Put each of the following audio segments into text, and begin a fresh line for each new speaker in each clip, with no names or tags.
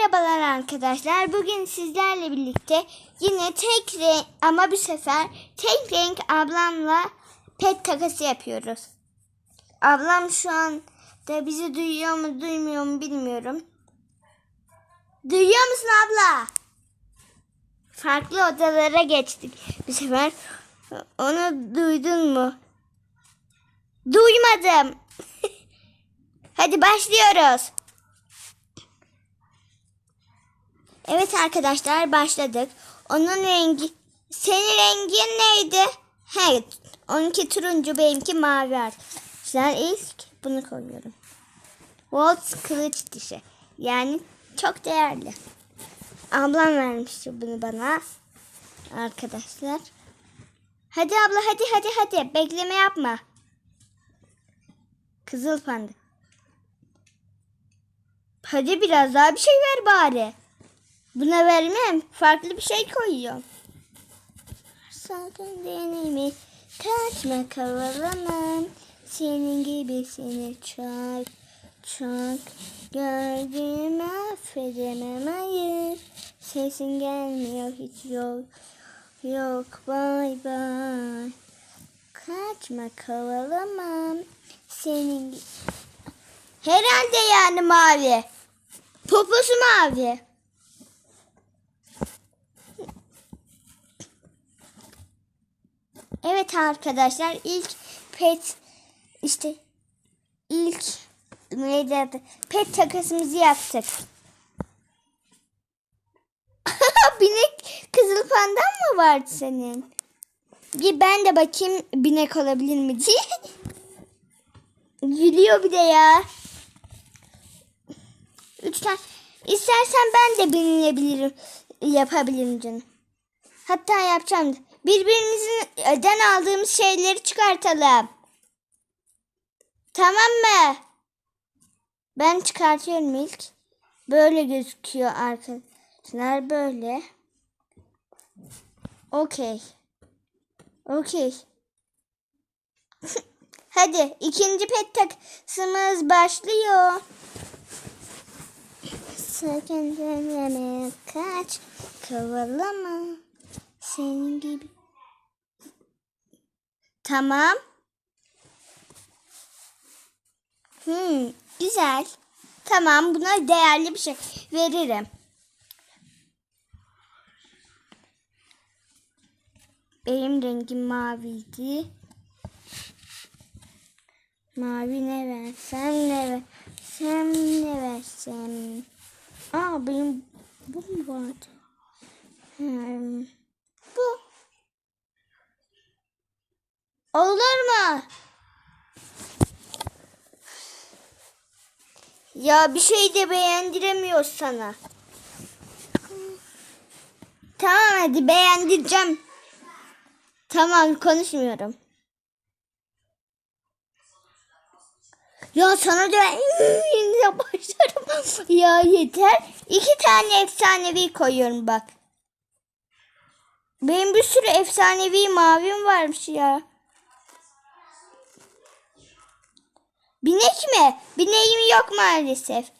Merhabalar arkadaşlar. Bugün sizlerle birlikte yine tek renk ama bu sefer tek renk ablamla pet takası yapıyoruz. Ablam şu an da bizi duyuyor mu duymuyor mu bilmiyorum. Duyuyor musun abla? Farklı odalara geçtik bu sefer. Onu duydun mu? Duymadım. Hadi başlıyoruz. Evet arkadaşlar başladık. Onun rengi senin rengin neydi? Evet. Onunki turuncu benimki mavi arkadaşlar. İlk bunu koyuyorum. Waltz kılıç dişi. Yani çok değerli. Ablam vermişti bunu bana. Arkadaşlar. Hadi abla hadi hadi hadi. Bekleme yapma. Kızıl panda. Hadi biraz daha bir şey ver bari. Buna vermem. Farklı bir şey koyuyorum. Sakın deneme. Kaçma kavalamam. Senin gibi seni çok çok gördüm affedemem hayır. Sesin gelmiyor hiç yok. Yok bay bay. Kaçma kavalamam. Senin. Herhalde yani mavi. Poposu mavi. Evet arkadaşlar ilk pet işte ilk neydi? Pet takasımızı yaptık. binek kızıl pandan mı vardı senin? Bir ben de bakayım binek olabilir mi diye. Gülüyor bir de ya. Üç tane. İstersen ben de binebilirim. Yapabilirim canım. Hatta yapacağım. Birbirimizden aldığımız şeyleri çıkartalım. Tamam mı? Ben çıkartıyorum ilk. Böyle gözüküyor arkadaşlar. Böyle. Okey. Okey. Hadi ikinci pet takısımız başlıyor. Sakın deneme kaç kovalama senin gibi. Tamam. Hmm, güzel. Tamam buna değerli bir şey veririm. Benim rengim maviydi. Mavi ne versem ne versem ne versem. Aa benim bu mu vardı? Hmm, bu. Olur mu? Ya bir şey de beğendiremiyor sana. Tamam hadi beğendireceğim. Tamam konuşmuyorum. Ya sana da yine başlarım. ya yeter. İki tane efsanevi koyuyorum bak. Benim bir sürü efsanevi mavim varmış ya. Binek mi? Bineğim yok maalesef.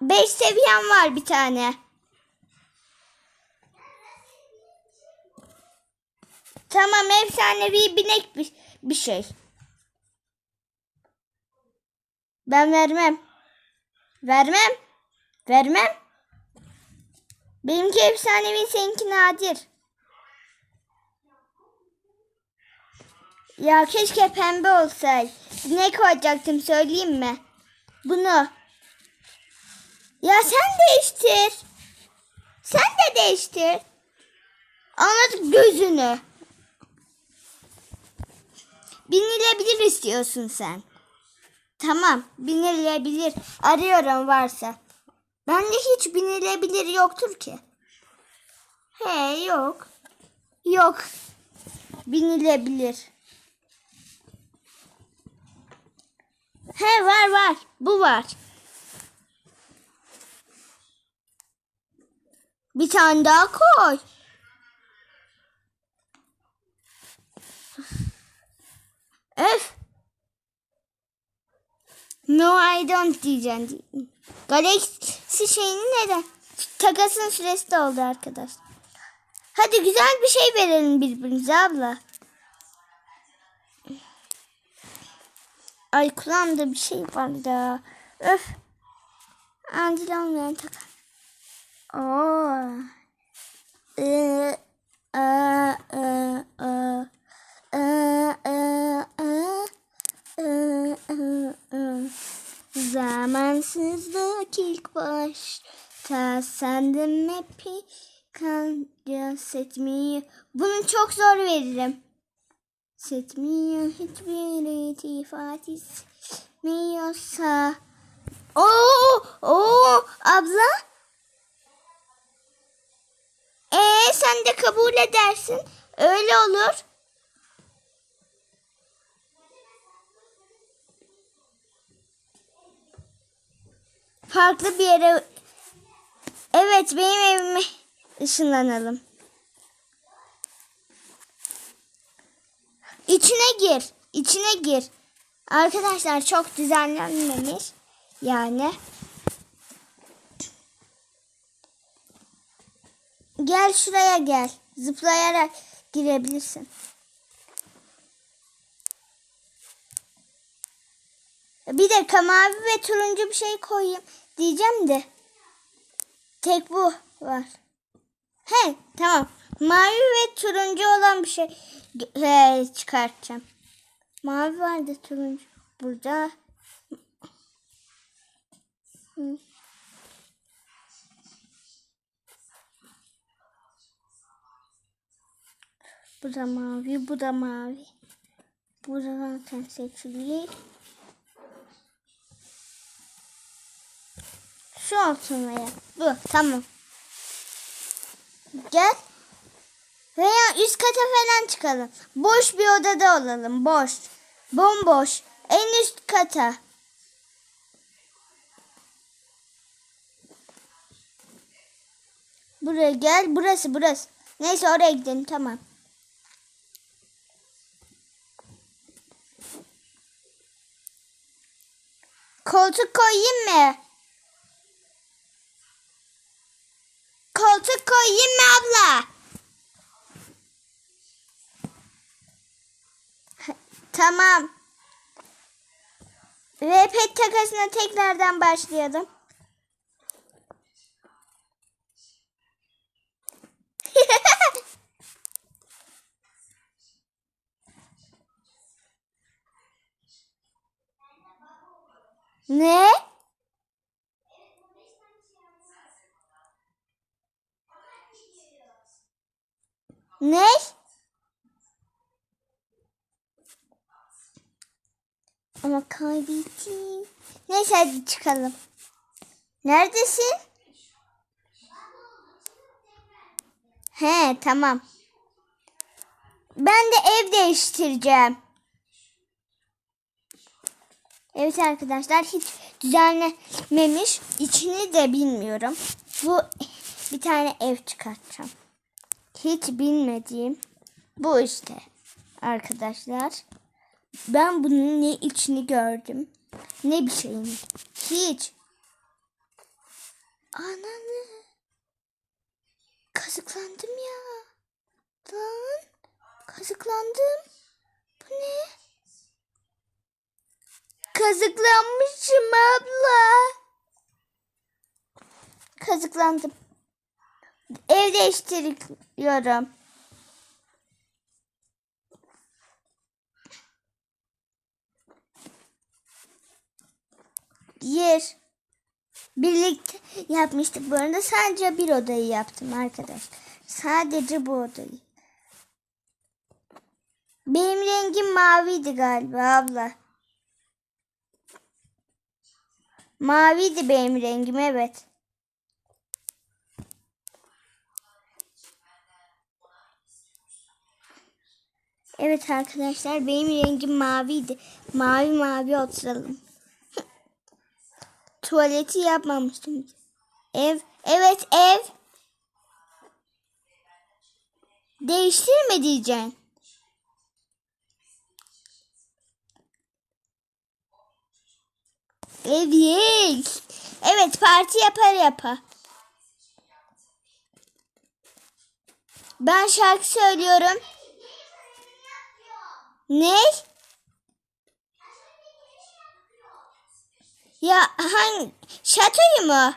Beş seviyem var bir tane. Tamam efsanevi binek bir, bir şey. Ben vermem. Vermem. Vermem. Benimki efsanevi seninki nadir. Ya keşke pembe olsaydı. Ne koyacaktım söyleyeyim mi? Bunu. Ya sen değiştir. Sen de değiştir. Anladık gözünü. Binilebilir istiyorsun sen. Tamam binilebilir. Arıyorum varsa. Bende hiç binilebilir yoktur ki. He yok. Yok. Binilebilir. He var var. Bu var. Bir tane daha koy. Öf. No I don't diyeceksin. Galaxy şeyini neden takasın süresi de oldu arkadaş. Hadi güzel bir şey verelim birbirimize abla. Ay kulağımda bir şey var da. Öf. Acil olmayan taka. Oo. Ee, aa. Aa, aa, aa. Zamansızlık ilk başta sende mepi kanca setmiyor. Bunu çok zor veririm. Setmiyor hiçbir iltifat etmiyorsa. Oo, oo abla. Ee sen de kabul edersin. Öyle olur. Farklı bir yere Evet benim evime ışınlanalım. İçine gir. içine gir. Arkadaşlar çok düzenlenmemiş. Yani. Gel şuraya gel. Zıplayarak girebilirsin. Bir dakika mavi ve turuncu bir şey koyayım diyeceğim de. Tek bu var. He tamam. Mavi ve turuncu olan bir şey he, çıkartacağım. Mavi vardı turuncu. Burada. Hı. Bu da mavi, bu da mavi. Bu da zaten seçili. Şu olsun veya bu tamam. Gel. Veya üst kata falan çıkalım. Boş bir odada olalım. Boş. Bomboş. En üst kata. Buraya gel. Burası burası. Neyse oraya gidelim tamam. Koltuk koyayım mı? Koltuk koyayım mı abla? Tamam. Ve pet takasına tekrardan başlayalım. ne? Ne? Ama kaybettim. Neyse hadi çıkalım. Neredesin? He tamam. Ben de ev değiştireceğim. Evet arkadaşlar hiç düzenlememiş. İçini de bilmiyorum. Bu bir tane ev çıkartacağım. Hiç bilmediğim bu işte arkadaşlar. Ben bunun ne içini gördüm. Ne bir şeyini. Hiç. Ananı. Kazıklandım ya. Lan. Kazıklandım. Bu ne? Kazıklanmışım abla. Kazıklandım. Ev değiştiriyorum. Yer. Birlikte yapmıştık bu arada. Sadece bir odayı yaptım arkadaş. Sadece bu odayı. Benim rengim maviydi galiba abla. Maviydi benim rengim evet. Evet arkadaşlar benim rengim maviydi. Mavi mavi oturalım. Tuvaleti yapmamıştım. Ev. Evet ev. Değiştirme diyeceksin. Ev değil. Evet parti yapar yapar. Ben şarkı söylüyorum. Ne? Ya hangi şatoyu mu?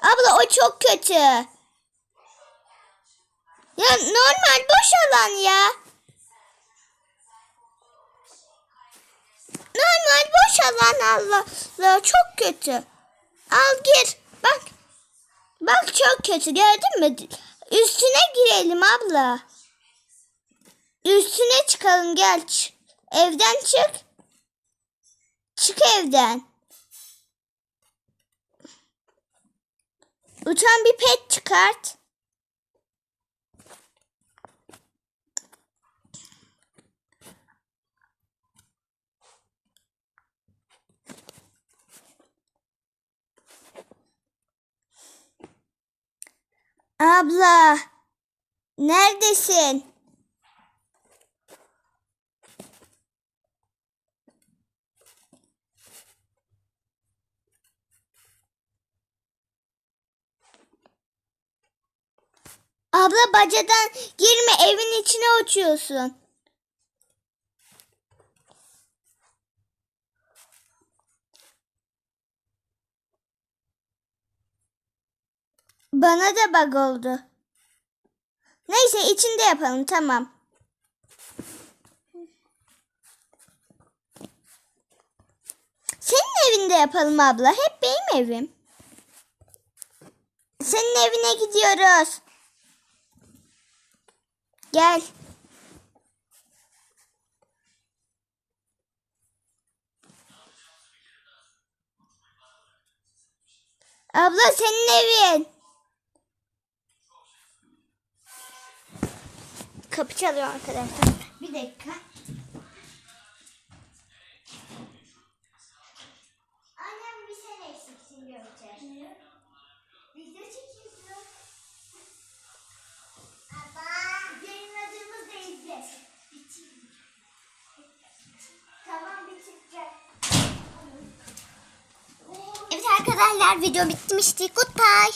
Abla o çok kötü. Ya normal boş alan ya. Normal boş alan Allah Allah çok kötü. Al gir. Bak. Bak çok kötü gördün mü? Üstüne girelim abla. Üstüne çıkalım gel. Evden çık. Çık evden. Uçan bir pet çıkart. Abla, neredesin? Bacadan girme evin içine uçuyorsun. Bana da bug oldu. Neyse içinde yapalım tamam. Senin evinde yapalım abla. Hep benim evim. Senin evine gidiyoruz. Gel. Abla senin evin. Kapı çalıyor arkadaşlar. Bir dakika. Arkadaşlar video bitmişti. Goodbye.